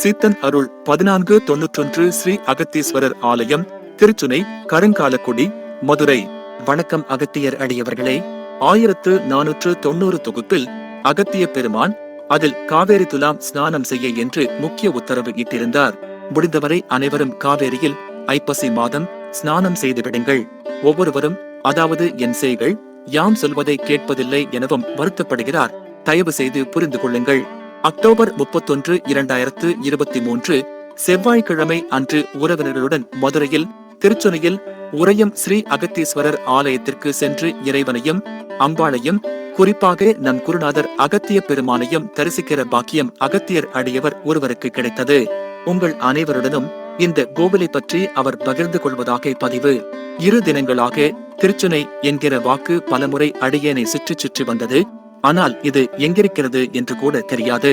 சீத்தன் அருள் பதினான்கு தொன்னூற்றொன்று ஸ்ரீ அகத்தீஸ்வரர் ஆலயம் திருச்சுனை கருங்காலக்குடி மதுரை. வணக்கம் அகத்தியர் அடியவர்களே. ஆயிரத்து நானூற்று தொண்ணூறு தொகுப்பில் அகத்திய பெருமான் அதில் காவேரி துலாம் ஸ்நானம் செய்ய என்று முக்கிய உத்தரவு இட்டிருந்தார். முடிந்தவரை அனைவரும் காவேரியில் ஐப்பசி மாதம் ஸ்நானம் செய்து விடுங்கள். ஒவ்வொருவரும் அதாவது என் செய்கள் யாம் சொல்வதை கேட்பதில்லை எனவும் வருத்தப்படுகிறார். தயவு செய்து புரிந்து கொள்ளுங்கள். அக்டோபர் முப்பத்தொன்று இரண்டாயிரத்து இருபத்தி மூன்று செவ்வாய்க்கிழமை அன்று உறவினர்களுடன் மதுரையில் திருச்சுனையில் உறையம் ஸ்ரீ அகத்தீஸ்வரர் ஆலயத்திற்கு சென்று இறைவனையும் அம்பாளையும் குறிப்பாக நம் குருநாதர் அகத்திய பெருமானையும் தரிசிக்கிற பாக்கியம் அகத்தியர் அடியவர் ஒருவருக்கு கிடைத்தது. உங்கள் அனைவருடனும் இந்த கோவிலை பற்றி அவர் பகிர்ந்து கொள்வதாக பதிவு. இரு தினங்களாக திருச்சுனை என்கிற வாக்கு பலமுறை அடியேனை சுற்றி சுற்றி வந்தது. ஆனால் இது எங்கிருக்கிறது என்று கூட தெரியாது.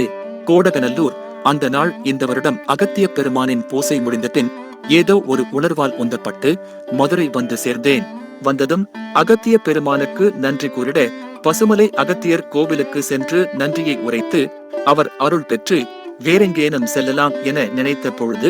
கோடகநல்லூர் அந்த நாள் இந்த வருடம் அகத்திய பெருமானின் பூசை முடிந்த பின் ஏதோ ஒரு உணர்வால் உந்தப்பட்டு மதுரை வந்து சேர்ந்தேன். வந்ததும் அகத்திய பெருமானுக்கு நன்றி கூறிட பசுமலை அகத்தியர் கோவிலுக்கு சென்று நன்றியை உரைத்து அவர் அருள் பெற்று வேறெங்கேனும் செல்லலாம் என நினைத்த பொழுது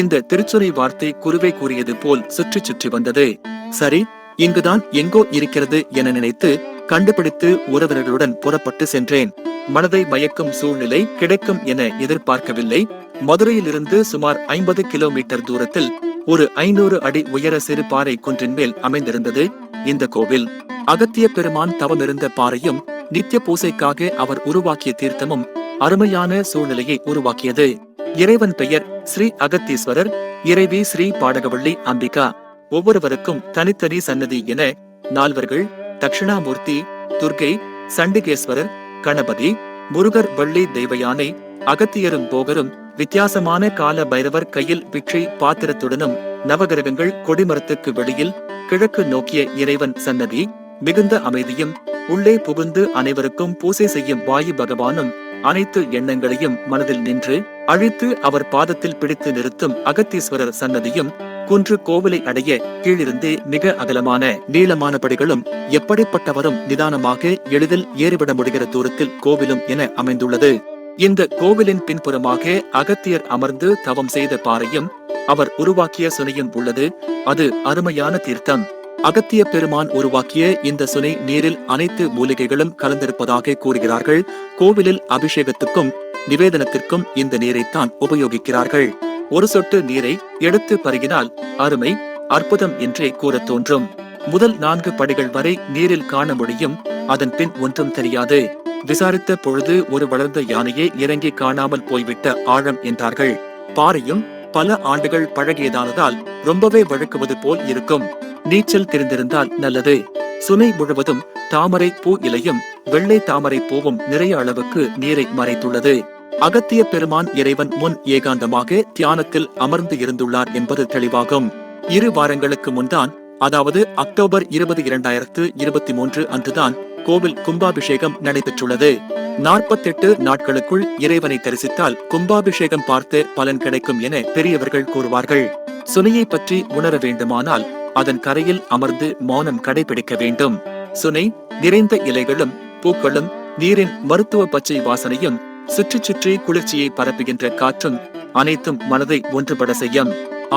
இந்த திருச்சுரை வார்த்தை குருவை கூறியது போல் சுற்றி சுற்றி வந்தது. சரி இங்குதான் எங்கோ இருக்கிறது என நினைத்து கண்டுபிடித்து உறவினர்களுடன் புறப்பட்டு சென்றேன். மனதை மயக்கும் சூழ்நிலை கிடைக்கும் என எதிர்பார்க்கவில்லை. மதுரையிலிருந்து சுமார் ஐம்பது கிலோமீட்டர் தூரத்தில் ஒரு ஐநூறு அடி உயர சிறு பாறை குன்றின் மேல் அமைந்திருந்தது இந்த கோவில். அகத்திய பெருமான் தவமிருந்த பாறையும் நித்திய பூசைக்காக அவர் உருவாக்கிய தீர்த்தமும் அருமையான சூழ்நிலையை உருவாக்கியது. இறைவன் பெயர் ஸ்ரீ அகத்தீஸ்வரர் இறைவி ஸ்ரீ பாடகவள்ளி அம்பிகா. ஒவ்வொருவருக்கும் தனித்தனி சன்னதி என நால்வர்கள் தட்சிணாமூர்த்தி துர்கை சண்டிகேஸ்வரர் கணபதி முருகர் வள்ளி தெய்வயானை அகத்தியரும் போகரும் வித்தியாசமான கால பைரவர் கையில் பிட்சை பாத்திரத்துடனும் நவகிரகங்கள் கொடிமரத்துக்கு வெளியில் கிழக்கு நோக்கிய இறைவன் சன்னதி மிகுந்த அமைதியும் உள்ளே புகுந்து அனைவருக்கும் பூசை செய்யும் வாயு பகவானும் அனைத்து எண்ணங்களையும் மனதில் நின்று அழித்து அவர் பாதத்தில் பிடித்து நிறுத்தும் அகத்தீஸ்வரர் சன்னதியும் குன்று கோவிலை அடைய கீழிருந்தே மிக அகலமான நீளமான படிகளும் எப்படிப்பட்டவரும் நிதானமாக எளிதில் ஏறிவிட முடிகிற தூரத்தில் கோவிலும் என அமைந்துள்ளது. இந்த கோவிலின் பின்புறமாக அகத்தியர் அமர்ந்து தவம் செய்த பாறையும் அவர் உருவாக்கிய சுனையும் உள்ளது. அது அருமையான தீர்த்தம். அகத்திய பெருமான் உருவாக்கிய இந்த சுனை நீரில் அனைத்து மூலிகைகளும் கலந்திருப்பதாக கூறுகிறார்கள். கோவிலில் அபிஷேகத்துக்கும் நிவேதனத்திற்கும் இந்த நீரைத்தான் உபயோகிக்கிறார்கள். ஒரு சொட்டு நீரை எடுத்து பருகினால் அருமை அற்புதம் என்றே கூறத் தோன்றும். முதல் நான்கு படிகள் வரை நீரில் காண முடியும் அதன் பின் ஒன்றும் தெரியாது. விசாரித்த பொழுது ஒரு வளர்ந்த யானையே இறங்கி காணாமல் போய்விட்ட ஆழம் என்றார்கள். பாறையும் பல ஆண்டுகள் பழகியதானதால் ரொம்பவே வழுக்குவது போல் இருக்கும். நீச்சல் தெரிந்திருந்தால் நல்லது. சுனை முழுவதும் தாமரை பூ இலையும் வெள்ளை தாமரை பூவும் நிறைய அளவுக்கு நீரை மறைத்துள்ளது. அகத்திய பெருமான் இறைவன் முன் ஏகாந்தமாக தியானத்தில் அமர்ந்து இருந்துள்ளார் என்பது தெளிவாகும். இரு வாரங்களுக்கு முன்தான் அதாவது அக்டோபர் இருபது இரண்டாயிரத்து இருபத்தி மூன்று அன்றுதான் கோவில் கும்பாபிஷேகம் நடைபெற்றுள்ளது. நாற்பத்தெட்டு நாட்களுக்குள் இறைவனை தரிசித்தால் கும்பாபிஷேகம் பார்த்து பலன் கிடைக்கும் என பெரியவர்கள் கூறுவார்கள். சுனையை பற்றி உணர வேண்டுமானால் அதன் கரையில் அமர்ந்து மௌனம் கடைபிடிக்க வேண்டும். சுனை நிறைந்த இலைகளும் பூக்களும் நீரின் மருத்துவ பச்சை வாசனையும் சுற்றி சுற்றி குளிர்ச்சியை பரப்புகின்ற காற்றும் அனைத்தும் மனதை ஒன்றுபட செய்யும்.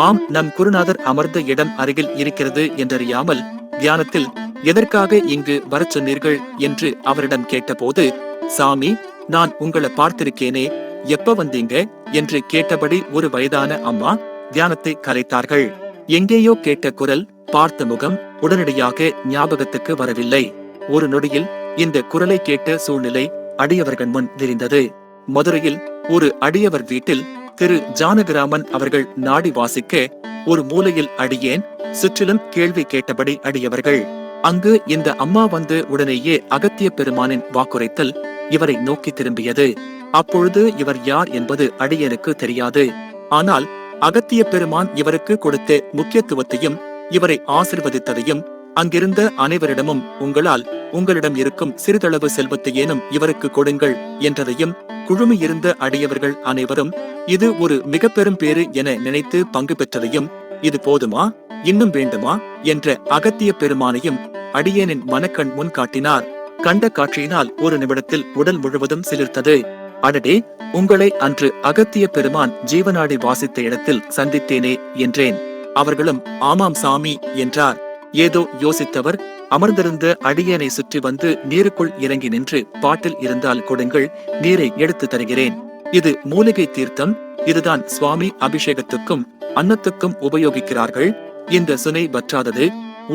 ஆம் நம் குருநாதர் அமர்ந்த இடம் அருகில் இருக்கிறது என்றறியாமல் தியானத்தில் எதற்காக இங்கு வரச் சொன்னீர்கள் என்று அவரிடம் கேட்டபோது சாமி நான் உங்களை பார்த்திருக்கேனே எப்ப வந்தீங்க? என்று கேட்டபடி ஒரு வயதான அம்மா தியானத்தை கலைத்தார்கள். எங்கேயோ கேட்ட குரல் பார்த்த முகம் உடனடியாக ஞாபகத்துக்கு வரவில்லை. ஒரு நொடியில் இந்த குரலை கேட்ட சூழ்நிலை அடியவர்கள் முன் விரிந்தது மதுரையில் ஒரு அடியவர் வீட்டில் திரு. ஜானகிராமன் அவர்கள் நாடி வாசிக்க ஒரு மூலையில் அடியேன் சுற்றிலும் கேள்வி கேட்டபடி அடியவர்கள். அங்கு இந்த அம்மா வந்து உடனேயே அகத்திய பெருமானின் வாக்குரைத்தல் இவரை நோக்கி திரும்பியது. அப்பொழுது இவர் யார் என்பது அடியனுக்கு தெரியாது. ஆனால் அகத்திய பெருமான் இவருக்கு கொடுத்த முக்கியத்துவத்தையும் இவரை ஆசிர்வதித்ததையும் அங்கிருந்த அனைவரிடமும் உங்களால் உங்களிடம் இருக்கும் சிறிதளவு செல்வத்தையேனும் இவருக்கு கொடுங்கள் என்றதையும் குழுமியிருந்த அடியவர்கள் அனைவரும் இது ஒரு மிக பெரும் பேறு என நினைத்து பங்கு பெற்றதையும் இது போதுமா இன்னும் வேண்டுமா என்ற அகத்திய பெருமானையும் அடியேனின் மனக்கண் முன் காட்டினார். கண்ட காட்சியினால் ஒரு நிமிடத்தில் உடல் முழுவதும் சிலிர்த்தது. அடடே உங்களை அன்று அகத்திய பெருமான் ஜீவனாடி வாசித்த இடத்தில் சந்தித்தேனே என்றேன். அவர்களும் ஆமாம் சாமி என்றார். ஏதோ யோசித்தவர் அமர்ந்திருந்த அடியனை சுற்றி வந்து நீருக்குள் இறங்கி நின்று பாட்டில் இருந்தால் கொடுங்கள் நீரை எடுத்து தருகிறேன். இது மூலிகை தீர்த்தம் இதுதான் சுவாமி அபிஷேகத்துக்கும் அன்னத்துக்கும் உபயோகிக்கிறார்கள். இந்த சுனை வற்றாதது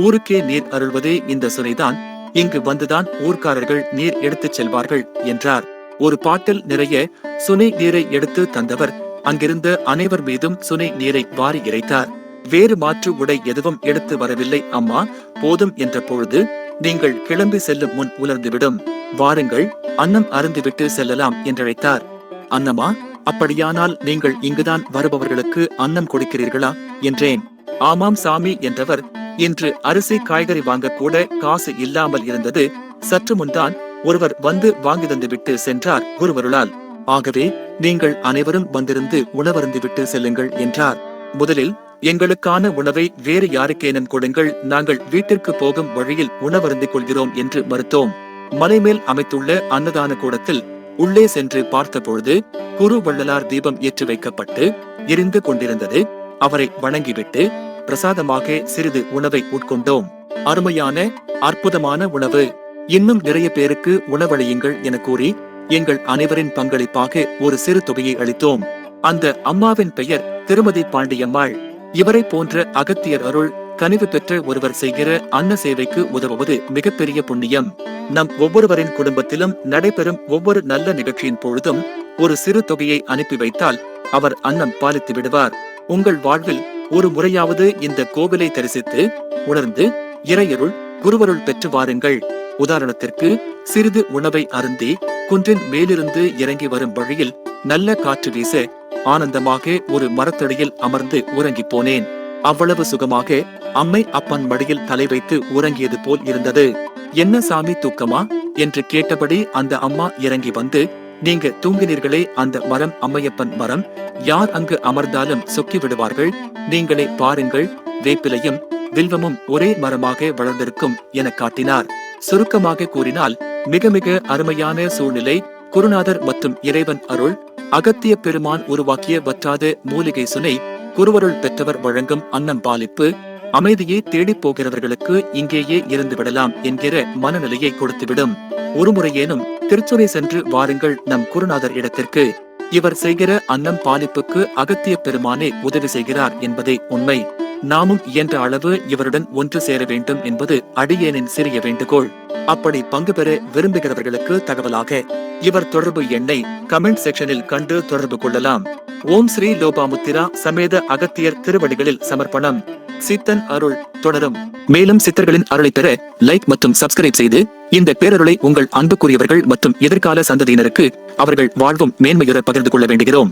ஊருக்கே நீர் அருள்வதே இந்த சுனைதான் இங்கு வந்துதான் ஊர்க்காரர்கள் நீர் எடுத்துச் செல்வார்கள் என்றார். ஒரு பாட்டில் நிறைய சுனை நீரை எடுத்து தந்தவர். அங்கிருந்த அனைவர் மீதும் சுனை நீரை வாரி இறைத்தார். வேறு மாற்று உடை எதுவும் எடுத்து வரவில்லை அம்மா. போதும் என்ற பொழுது நீங்கள் கிளம்பி செல்லும் முன் உலர்ந்துவிடும். வாருங்கள் அன்னம் அருந்துவிட்டு செல்லலாம் என்றழைத்தார். அன்னமா அப்படியானால் நீங்கள் இங்குதான் வருபவர்களுக்கு அன்னம் கொடுக்கிறீர்களா? என்றேன். ஆமாம் சாமி என்றவர் இன்று அரிசி காய்கறி வாங்க கூட காசு இல்லாமல் இருந்தது. சற்று முன்தான் ஒருவர் வந்து வாங்கி தந்துவிட்டு சென்றார் குருவருளால் ஆகவே நீங்கள் அனைவரும் வந்திருந்து உணவருந்து விட்டு செல்லுங்கள் என்றார். முதலில் எங்களுக்கான உணவை வேறு யாருக்கேனும் கொடுங்கள் நாங்கள் வீட்டிற்கு போகும் வழியில் உணவருந்திக் கொள்கிறோம் என்று மறுத்தோம். மலைமேல் அமைத்துள்ள அன்னதான கூடத்தில் உள்ளே சென்று பார்த்தபொழுது குரு வள்ளலார் தீபம் ஏற்றி வைக்கப்பட்டு எரிந்து கொண்டிருந்தது. அவரை வணங்கிவிட்டு பிரசாதமாக சிறிது உணவை உட்கொண்டோம். அருமையான அற்புதமான உணவு. இன்னும் நிறைய பேருக்கு உணவளியுங்கள் என கூறி எங்கள் அனைவரின் பங்களிப்பாக ஒரு சிறு தொகையை அளித்தோம். அந்த அம்மாவின் பெயர் திருமதி பாண்டியம்மாள். இவரை போன்ற அகத்தியர் அருள் கனிவு பெற்ற ஒருவர் செய்கிற அன்ன சேவைக்கு உதவுவது மிகப்பெரிய புண்ணியம். நம் ஒவ்வொருவரின் குடும்பத்திலும் நடைபெறும் ஒவ்வொரு நல்ல நிகழ்ச்சியின் பொழுதும் ஒரு சிறு தொகையை அனுப்பி வைத்தால் அவர் அன்னம் பாலித்து விடுவார். உங்கள் வாழ்வில் ஒரு முறையாவது இந்த கோவிலை தரிசித்து உணர்ந்து இறையருள் குருவருள் பெற்று வாருங்கள். உதாரணத்திற்கு சிறிது உணவை அருந்தி குன்றின் மேலிருந்து இறங்கி வரும் வழியில் நல்ல காற்று வீச ஆனந்தமாக ஒரு மரத்தடியில் அமர்ந்து உறங்கிப் போனேன். அவ்வளவு சுகமாக அம்மை அப்பன் மடியில் தலை வைத்து உறங்கியது போல் இருந்தது. என்ன சாமி தூக்கமா? என்று கேட்டபடி அந்த அம்மா இறங்கி வந்து நீங்க தூங்கினீர்களே அந்த மரம் அம்மையப்பன் மரம் யார் அங்கு அமர்ந்தாலும் சொக்கி விடுவார்கள். நீங்களே பாருங்கள் வேப்பிலையும் வில்வமும் ஒரே மரமாக வளர்ந்திருக்கும் என காட்டினார். சுருக்கமாக கூறினால் மிக மிக அருமையான சூழ்நிலை குருநாதர் மற்றும் இறைவன் அருள் அகத்திய பெருமான் உருவாக்கிய வற்றாத மூலிகை சுனை குருவருள் பெற்றவர் வழங்கும் அன்னம் பாலிப்பு அமைதியை தேடிப் போகிறவர்களுக்கு இங்கேயே இருந்து விடலாம் என்கிற மனநிலையை கொடுத்துவிடும். ஒருமுறையேனும் திருச்சுரை சென்று வாருங்கள் நம் குருநாதர் இடத்திற்கு. இவர் செய்கிற அன்னம் பாலிப்புக்கு அகத்திய பெருமானே உதவி செய்கிறார் என்பதே உண்மை. நாமும் இயன்ற அளவு இவருடன் ஒன்று சேர வேண்டும் என்பது அடியேனின் சிறிய வேண்டுகோள். அப்படி பங்கு பெற விரும்புகிறவர்களுக்கு தகவலாக இவர் தொடர்பு எண்ணை கமெண்ட் செக்ஷனில் கண்டு தொடர்பு கொள்ளலாம். ஓம் ஸ்ரீ லோபாமுத்திரா சமேத அகத்தியர் திருவடிகளில் சமர்ப்பணம். சித்தன் அருள் தொடரும். மேலும் சித்தர்களின் அருளை பெற லைக் மற்றும் சப்ஸ்கிரைப் செய்து இந்த பேரருளை உங்கள் அன்புக்குரியவர்கள் மற்றும் எதிர்கால சந்ததியினருக்கு அவர்கள் வாழ்வும் மேன்மையுற பகிர்ந்து கொள்ள வேண்டுகிறோம்.